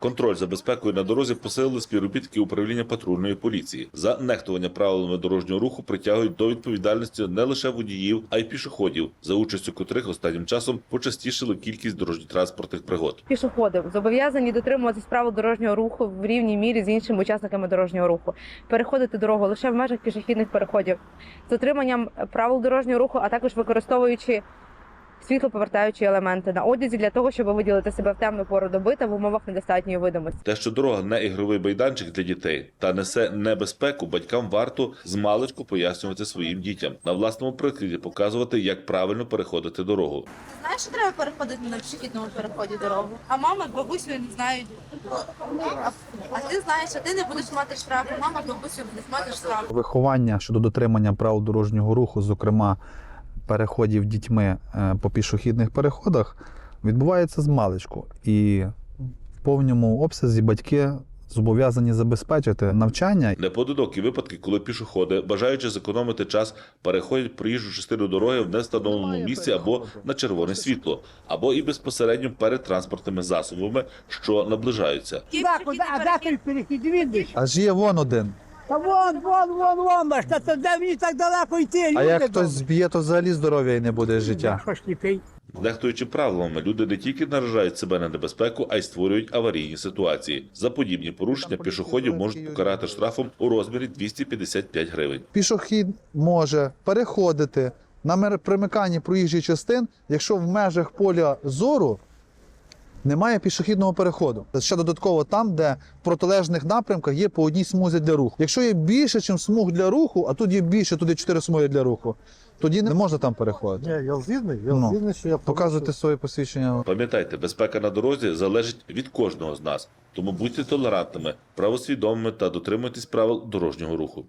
Контроль за безпекою на дорозі посилили співробітники управління патрульної поліції. За нехтування правилами дорожнього руху притягують до відповідальності не лише водіїв, а й пішоходів, за участю котрих останнім часом почастішили кількість дорожньо-транспортних пригод. Пішоходи зобов'язані дотримуватись правил дорожнього руху в рівній мірі з іншими учасниками дорожнього руху, переходити дорогу лише в межах пішохідних переходів, з дотриманням правил дорожнього руху, а також використовуючи світлоповертаючі елементи на одязі для того, щоб виділити себе в темну пору доби та в умовах недостатньої видимості. Те, що дорога не ігровий майданчик для дітей та несе небезпеку, батькам варто змалечку пояснювати своїм дітям на власному прикладі показувати, як правильно переходити дорогу. Знаєш, що треба переходити на пішохідному переході дорогу? А мама з бабусею не знають. А, а ти знаєш, що ти не будеш мати штрафу, мама з бабусею будеш мати штраф. Виховання щодо дотримання правил дорожнього руху, зокрема переходів дітьми е, по пішохідних переходах, відбувається з маличку. І в повному обсязі батьки зобов'язані забезпечити навчання Непоодинокі випадки, коли пішоходи, бажаючи зекономити час, переходять проїжджу частину дороги в невстановленому місці або на червоне світло, або і безпосередньо перед транспортними засобами, що наближаються. Аж є вон один. Та вон, вон, вон, вон, баш, та, та де мені так далеко йти? А як хтось зб'є, то взагалі здоров'я і не буде життя. Що ж сліпий? Нехтуючи правилами, люди не тільки наражають себе на небезпеку, а й створюють аварійні ситуації. За подібні порушення пішоходів можуть покарати штрафом у розмірі 255 гривень. Пішохід може переходити на мер- примиканні проїжджих частин, якщо в межах поля зору немає пішохідного переходу. Ще додатково там, де в протилежних напрямках є по одній смузі для руху. Якщо є більше, ніж смуг для руху, а тут є більше, тут є чотири смуги для руху, тоді не можна там переходити. Ні, я згідний, я Ну, згідний, що я Показуйте своє посвідчення. Пам'ятайте, безпека на дорозі залежить від кожного з нас, тому будьте толерантними, правосвідомими та дотримуйтесь правил дорожнього руху.